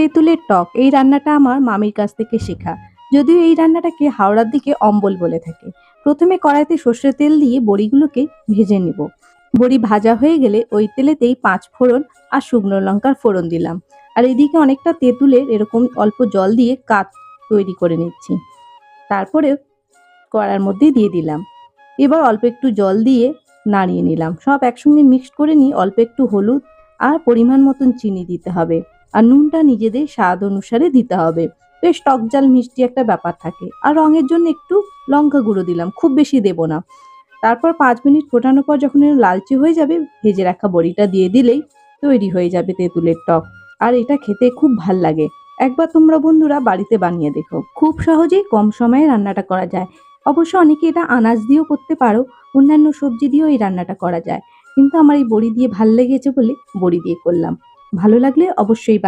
তেঁতুলের টক, এই রান্নাটা আমার মামির কাছ থেকে শেখা। যদিও এই রান্নাটাকে হাওড়ার দিকে অম্বল বলে থাকে। প্রথমে কড়াইতে সর্ষের তেল দিয়ে বড়িগুলোকে ভেজে নিব। বড়ি ভাজা হয়ে গেলে ওই তেলেতেই পাঁচ ফোড়ন আর শুকনো লঙ্কার ফোড়ন দিলাম। আর এদিকে অনেকটা তেঁতুলের এরকম অল্প জল দিয়ে কাত তৈরি করে নিচ্ছি। তারপরে কড়ার মধ্যে দিয়ে দিলাম। এবার অল্প একটু জল দিয়ে নাড়িয়ে নিলাম। সব একসঙ্গে মিক্সড করে নিয়ে অল্প একটু হলুদ আর পরিমাণ মতন চিনি দিতে হবে। আর নুনটা নিজেদের স্বাদ অনুসারে দিতে হবে। বেশ টক জাল মিষ্টি একটা ব্যাপার থাকে। আর রঙের জন্য একটু লঙ্কা গুঁড়ো দিলাম, খুব বেশি দেব না। তারপর পাঁচ মিনিট ফোটানোর পর যখন লালচে হয়ে যাবে, ভেজে রাখা বড়িটা দিয়ে দিলেই তৈরি হয়ে যাবে তেঁতুলের টক। আর এটা খেতে খুব ভালো লাগে। একবার তোমরা বন্ধুরা বাড়িতে বানিয়ে দেখো। খুব সহজেই কম সময়ে রান্নাটা করা যায়। অবশ্য অনেকে এটা আনাজ দিয়েও করতে পারো, অন্যান্য সবজি দিয়েও এই রান্নাটা করা যায়। কিন্তু আমার এই বড়ি দিয়ে ভালো লেগেছে বলে বড়ি দিয়ে করলাম। ভালো লাগলে অবশ্যই